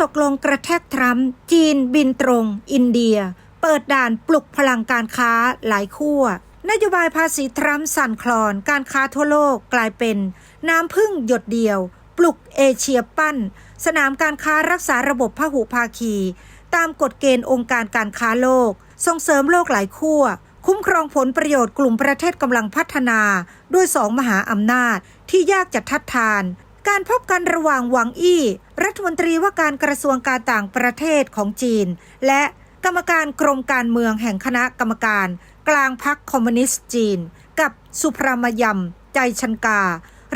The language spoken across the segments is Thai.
ตกลงกระแทกทรัมป์จีนบินตรง อินเดีย เปิดด่านปลุกพลังการค้าหลายขั้วนโยบายภาษีทรัมป์สั่นคลอน การค้าทั่วโลกกลายเป็น น้ำพึ่งหยดเดียว ปลุกเอเชียปั้น สนามการค้ารักษาระบบพหุภาคี ตามกฎเกณฑ์องค์การการค้าโลก ส่งเสริมโลกหลายขั้วคุ้มครองผลประโยชน์กลุ่มประเทศกำลังพัฒนา ด้วยสองมหาอำนาจที่ยากจะทัดทาน การพบกันระหว่างหวังอี้ รัฐมนตรีว่าการกระทรวงการต่างประเทศของจีน และกรรมการกรมการเมืองแห่งคณะกรรมการ กลางพรรคคอมมิวนิสต์จีน กับสุพรามยำใจชันกา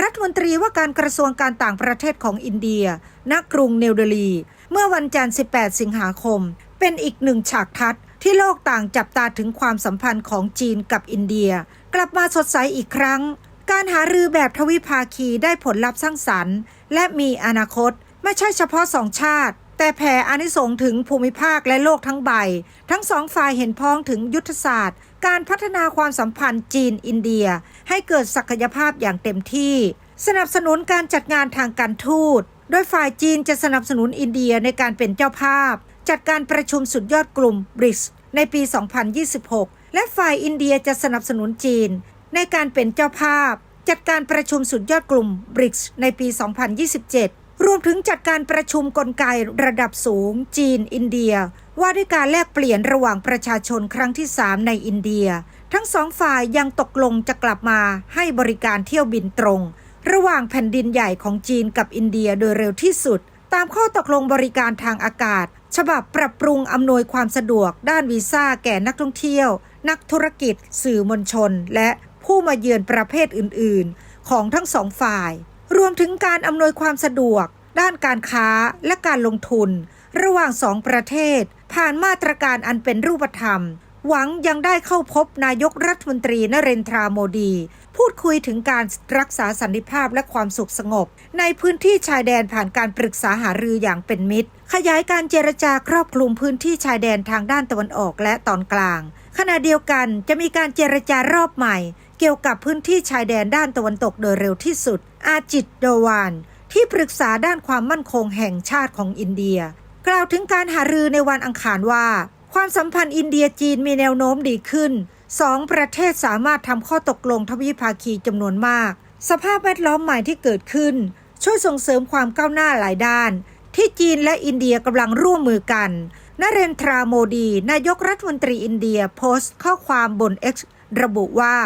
รัฐมนตรีว่าการกระทรวงการต่างประเทศของอินเดีย ณกรุงเนวเดลี เมื่อวันจันทร์ 18 สิงหาคม เป็นอีกหนึ่งฉากทัศน์ที่โลกต่างจับตาถึงความสัมพันธ์ของจีนกับอินเดีย กลับมาสดใสอีกครั้ง การหารือแบบทวิภาคีได้ผลลัพธ์สร้างสรรค์ และมีอนาคตไม่ใช่เฉพาะสองชาติ แต่แผ่อานิสงถึงภูมิภาคและโลกทั้งใบ ทั้งสองฝ่ายเห็นพ้องถึงยุทธศาสตร์ การพัฒนาความสัมพันธ์จีนอินเดีย ให้เกิดศักยภาพอย่างเต็มที่ สนับสนุนการจัดงานทางการทูต โดยฝ่ายจีนจะสนับสนุนอินเดียในการเป็นเจ้าภาพ จัดการประชุมสุดยอดกลุ่มบริกในปี 2026 และฝ่ายอินเดียจะสนับสนุนจีน ในการเป็นเจ้าภาพ จัดการประชุมสุดยอดกลุ่มบริกในปี 2027 รวมถึงจัดการประชุมกลไกระดับสูง จีน อินเดีย ว่าด้วยการแลกเปลี่ยนระหว่างประชาชนครั้งที่ 3 ในอินเดีย ทั้งสองฝ่ายยังตกลงจะกลับมาให้บริการเที่ยวบินตรง ระหว่างแผ่นดินใหญ่ของจีนกับอินเดียโดยเร็วที่สุด ตามข้อตกลงบริการทางอากาศ ฉบับปรับปรุงอำนวยความสะดวกด้านวีซ่าแก่นักท่องเที่ยวนักธุรกิจ สื่อมวลชน และ ผู้มาเยือนประเภทอื่น ๆ ของทั้งสองฝ่าย รวมถึงการอำนวยความสะดวก ด้านการค้าและการลงทุน ระหว่างสองประเทศ ผ่านมาตรการอันเป็นรูปธรรม หวังยังได้เข้าพบนายกรัฐมนตรีนเรนทราโมดี พูดคุยถึงการรักษาสันติภาพและความสุขสงบ ในพื้นที่ชายแดนผ่านการปรึกษาหารืออย่างเป็นมิตร ขยายการเจรจาครอบคลุมพื้นที่ชายแดนทางด้านตะวันออกและตอนกลางขณะเดียวกันจะมีการเจรจารอบใหม่ เกี่ยวกับพื้นที่ชายแดนด้านตะวันตกโดยเร็วที่สุด อาจิตโดวาน ที่ปรึกษาด้านความมั่นคงแห่งชาติของอินเดีย กล่าวถึงการหารือในวันอังคารว่า ความสัมพันธ์อินเดียจีนมีแนวโน้มดีขึ้นสองประเทศสามารถทำข้อตกลงทวิภาคีจำนวนมาก สภาพแวดล้อมใหม่ที่เกิดขึ้น ช่วยส่งเสริมความก้าวหน้าหลายด้าน ที่จีนและอินเดียกำลังร่วมมือกันนเรนทราโมดี นายกรัฐมนตรีอินเดียโพสต์ข้อความบน X ระบุว่า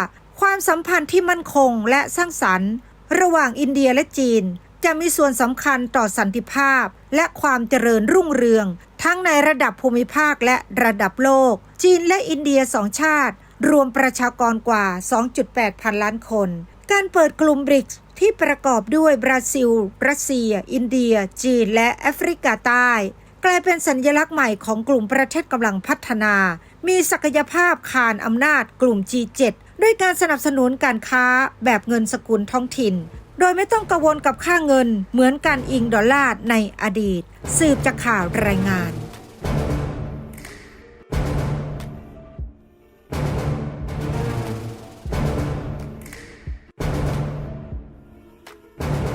ความสัมพันธ์ที่มั่นคงและสร้างสรรค์ ระหว่างอินเดียและจีน จะมีส่วนสำคัญต่อสันติภาพ และความเจริญรุ่งเรือง ทั้งในระดับภูมิภาคและระดับโลก จีนและอินเดียสองชาติ รวมประชากรกว่า 2.8 พันล้านคน การเปิดกลุ่มบริกส์ที่ประกอบด้วยบราซิล รัสเซีย อินเดีย จีน และแอฟริกาใต้ กลายเป็นสัญลักษณ์ใหม่ของกลุ่มประเทศกำลังพัฒนา มีศักยภาพคานอำนาจกลุ่ม G7 ด้วยการสนับสนุนการค้าแบบเงินสกุลท้องถิ่น โดยไม่ต้องกังวลกับค่าเงินเหมือนการอิงดอลลาร์ในอดีต สืบจากข่าวรายงาน